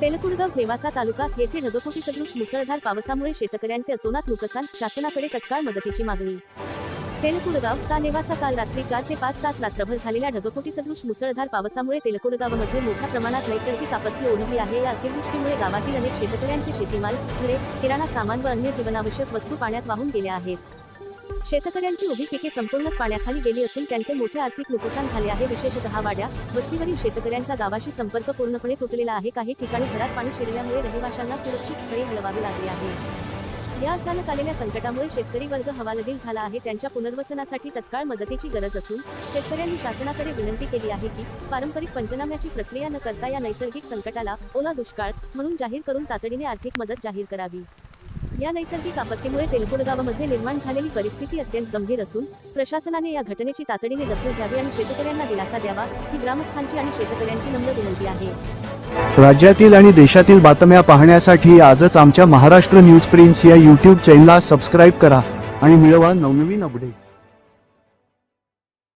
तेलकुडगाव नेवासा तालुका येथे ढगफुटी सदृश मुसळधार पावसामुळे शेतकऱ्यांचे अतोनात नुकसान शासनाकडे तत्काळ मदतीची मागणी. तेलकुडगाव ता नेवासा काल रात्री चार ते पाच तास रात्रभर झालेल्या ढगफुटी सदृश मुसळधार पावसामुळे तेलकुडगावमध्ये मोठ्या प्रमाणात नैसर्गिक आपत्ती ओढवली आहे. या अतिवृष्टीमुळे गावातील अनेक शेतकऱ्यांचे शेतीमाल घरे किराणा सामान व अन्य जीवनावश्यक वस्तू पाण्यात वाहून गेल्या आहेत. शेतकऱ्यांची उभी पिके संपूर्ण पाण्याखाली गेली असून त्यांचे मोठे आर्थिक नुकसान झाले आहे. विशेषतः वाड्या वस्तीवरील शेतकऱ्यांचा गावाशी संपर्क पूर्णपणे तुटलेला आहे. काही ठिकाणी घरात पाणी शिरल्यामुळे रहिवाशांना सुरक्षित स्थळी हलवावी लागली आहे. या अचानक आलेल्या संकटामुळे शेतकरी वर्ग हवालदिल झाला आहे. त्यांच्या पुनर्वसनासाठी तत्काळ मदतीची गरज असून शेतकऱ्यांनी शासनाकडे विनंती केली आहे की पारंपरिक पंचनाम्याची प्रक्रिया न करता या नैसर्गिक संकटाला ओला दुष्काळ म्हणून जाहीर करून तातडीने आर्थिक मदत जाहीर करावी. या नैसर्गिक आपत्तीमुळे तेलकुड गावामध्ये निर्माण झालेली परिस्थिती अत्यंत गंभीर असून प्रशासनाने या घटनेची तातडीने दखल घ्यावी आणि शेतकऱ्यांना दिलासा द्यावा ही ग्रामस्थांची आणि शेतकऱ्यांची नम्र विनंती आहे. राज्यातील आणि देशातील बातम्या पाहण्यासाठी आजच आमच्या महाराष्ट्र न्यूज प्रिन्स या यूट्यूब चॅनलला सबस्क्राईब करा आणि मिळवा नवनवीन अपडेट